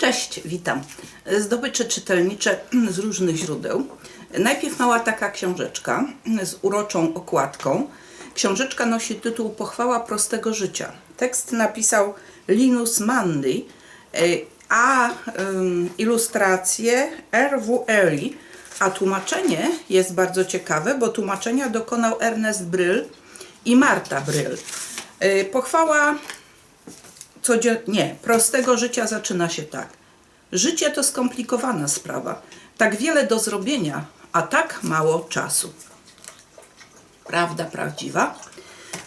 Cześć, witam. Zdobycze czytelnicze z różnych źródeł. Najpierw mała taka książeczka z uroczą okładką. Książeczka nosi tytuł Pochwała prostego życia. Tekst napisał Linus Mandy, e, a ym, ilustracje R.W. Early, a tłumaczenie jest bardzo ciekawe, bo tłumaczenia dokonał Ernest Bryl i Marta Bryl. E, Pochwała codzien... nie, prostego życia zaczyna się tak. Życie to skomplikowana sprawa. Tak wiele do zrobienia, a tak mało czasu. Prawda prawdziwa.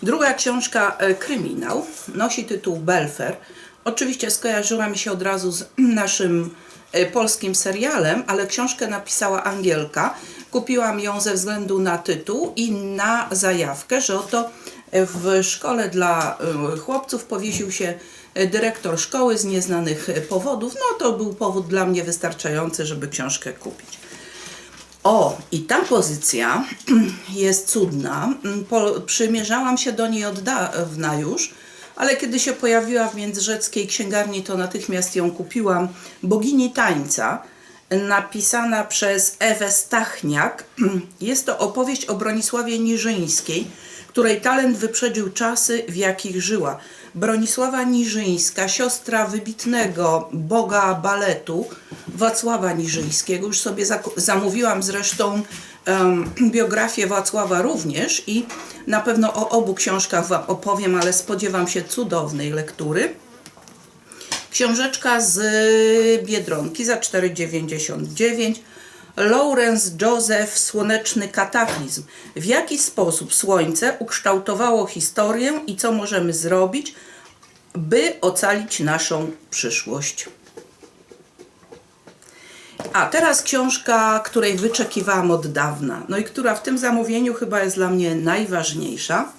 Druga książka, e, Kryminał, nosi tytuł Belfer. Oczywiście skojarzyła mi się od razu z naszym e, polskim serialem, ale książkę napisała Angielka. Kupiłam ją ze względu na tytuł i na zajawkę, że oto w szkole dla e, chłopców powiesił się e, dyrektor szkoły z nieznanych e, powodów. No to był powód dla mnie wystarczający, żeby książkę kupić. O, i ta pozycja jest cudna. Po, przymierzałam się do niej od dawna już, ale kiedy się pojawiła w międzyrzeckiej księgarni, to natychmiast ją kupiłam. Bogini tańca, napisana przez Ewę Stachniak. Jest to opowieść o Bronisławie Niżyńskiej, której talent wyprzedził czasy, w jakich żyła. Bronisława Niżyńska, siostra wybitnego boga baletu Wacława Niżyńskiego. Już sobie zamówiłam zresztą biografię Wacława również i na pewno o obu książkach Wam opowiem, ale spodziewam się cudownej lektury. Książeczka z Biedronki za 4,99. Lawrence Joseph Słoneczny kataklizm. W jaki sposób Słońce ukształtowało historię i co możemy zrobić, by ocalić naszą przyszłość. A teraz książka, której wyczekiwałam od dawna, no i która w tym zamówieniu chyba jest dla mnie najważniejsza.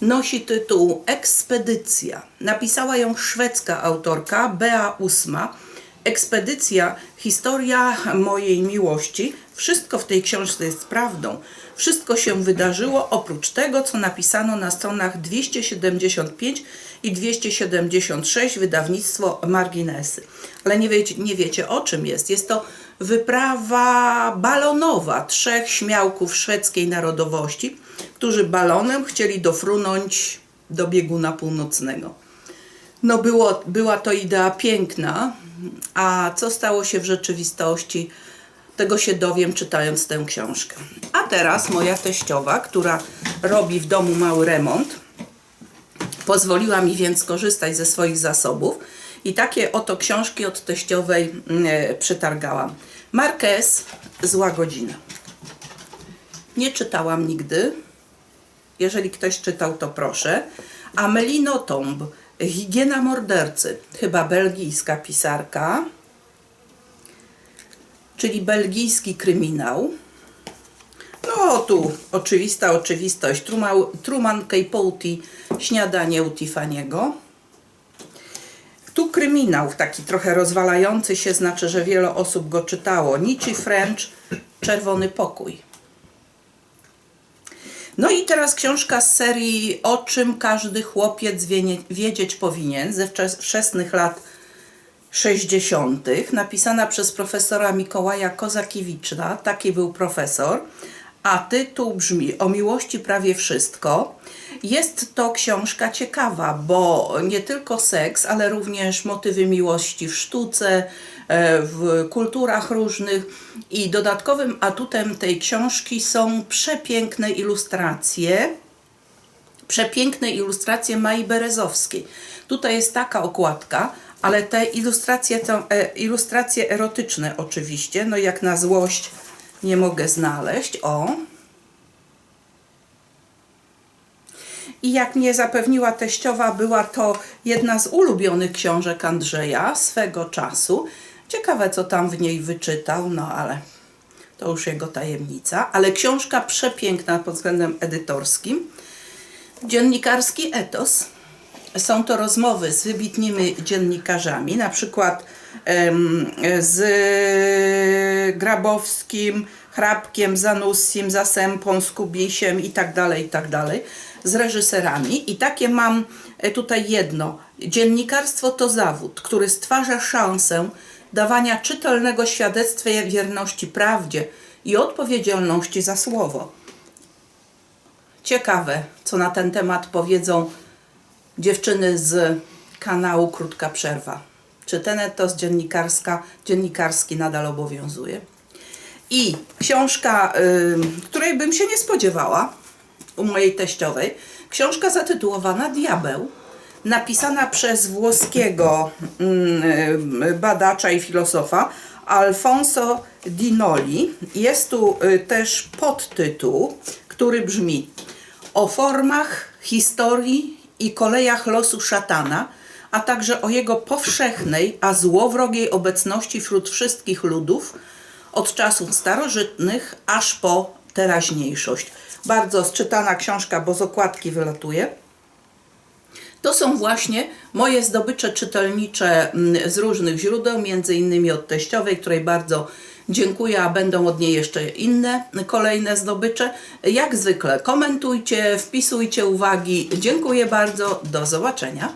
Nosi tytuł Ekspedycja. Napisała ją szwedzka autorka Bea Usma. Ekspedycja, historia mojej miłości. Wszystko w tej książce jest prawdą. Wszystko się wydarzyło oprócz tego, co napisano na stronach 275 i 276 wydawnictwo Marginesy. Ale nie wiecie, nie wiecie o czym jest. Jest to wyprawa balonowa trzech śmiałków szwedzkiej narodowości, którzy balonem chcieli dofrunąć do bieguna północnego. No było, była to idea piękna, a co stało się w rzeczywistości, tego się dowiem czytając tę książkę. A teraz moja teściowa, która robi w domu mały remont, pozwoliła mi więc korzystać ze swoich zasobów i takie oto książki od teściowej mm, przytargałam. Marquez, Zła godzina. Nie czytałam nigdy. Jeżeli ktoś czytał, to proszę. Amelino Tomb, Higiena mordercy, chyba belgijska pisarka, czyli belgijski kryminał. No tu oczywista oczywistość. Truman, Truman Capote, Śniadanie u Tiffany'ego. Tu kryminał, taki trochę rozwalający się, znaczy, że wiele osób go czytało. Nietzsche French, Czerwony Pokój. No i teraz książka z serii O czym każdy chłopiec wie- wiedzieć powinien ze wczes- wczesnych lat 60., napisana przez profesora Mikołaja Kozakiewicza, taki był profesor, a tytuł brzmi O miłości prawie wszystko. Jest to książka ciekawa, bo nie tylko seks, ale również motywy miłości w sztuce, e, w kulturach różnych i dodatkowym atutem tej książki są przepiękne ilustracje przepiękne ilustracje Mai Berezowskiej. Tutaj jest taka okładka, ale te ilustracje to e, ilustracje erotyczne oczywiście, no jak na złość nie mogę znaleźć. O. I jak mnie zapewniła teściowa, była to jedna z ulubionych książek Andrzeja swego czasu. Ciekawe, co tam w niej wyczytał, no ale to już jego tajemnica. Ale książka przepiękna pod względem edytorskim. Dziennikarski etos. są to rozmowy z wybitnymi dziennikarzami, na przykład z Grabowskim, Hrabkiem, Zanussim, Zasępą, Skubisiem i tak dalej, i tak dalej, z reżyserami. I takie mam e, tutaj jedno. Dziennikarstwo to zawód, który stwarza szansę dawania czytelnego świadectwa wierności prawdzie i odpowiedzialności za słowo. Ciekawe, co na ten temat powiedzą dziewczyny z kanału Krótka Przerwa. Czy ten etos dziennikarska, dziennikarski nadal obowiązuje? I książka, której bym się nie spodziewała u mojej teściowej, książka zatytułowana Diabeł, napisana przez włoskiego y, badacza i filozofa Alfonso Dinoli. Jest tu y, też podtytuł, który brzmi o formach, historii i kolejach losu szatana, a także o jego powszechnej, a złowrogiej obecności wśród wszystkich ludów, od czasów starożytnych aż po teraźniejszość. Bardzo czytana książka, bo z okładki wylatuje. To są właśnie moje zdobycze czytelnicze mm, z różnych źródeł, między innymi od teściowej, której bardzo dziękuję, a będą od niej jeszcze inne kolejne zdobycze. Jak zwykle komentujcie, wpisujcie uwagi. Dziękuję bardzo, do zobaczenia.